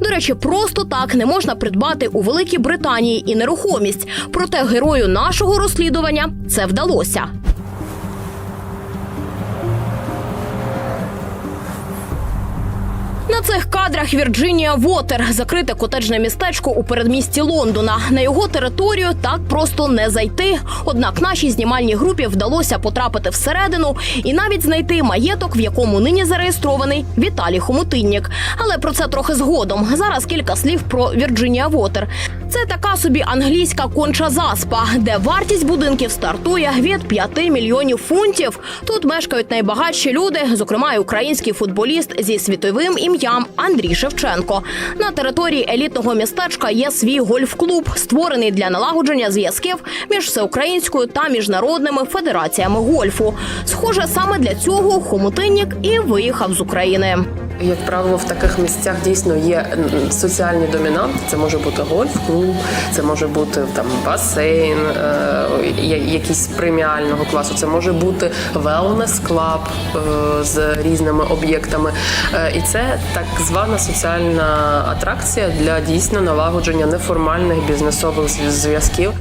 До речі, просто так не можна придбати у Великій Британії і нерухомість. Проте герою нашого розслідування це вдалося. На цих кадрах Вірджинія Вотер закрите котеджне містечко у передмісті Лондона. На його територію так просто не зайти. Однак нашій знімальній групі вдалося потрапити всередину і навіть знайти маєток, в якому нині зареєстрований Віталій Хомутиннік. Але про це трохи згодом. Зараз кілька слів про Вірджинія Вотер. Це така собі англійська конча заспа, де вартість будинків стартує від 5 мільйонів фунтів. Тут мешкають найбагатші люди, зокрема український футболіст зі світовим ім'ям Андрій Шевченко. На території елітного містечка є свій гольф-клуб, створений для налагодження зв'язків між всеукраїнською та міжнародними федераціями гольфу. Схоже, саме для цього Хомутиннік і виїхав з України. Як правило, в таких місцях дійсно є соціальні домінанти. Це може бути гольф-клуб, це може бути там басейн, е, якийсь преміального класу. Це може бути wellness-клаб е, з різними об'єктами. Е, і це так звана соціальна атракція для дійсно налагодження неформальних бізнесових зв- зв'язків.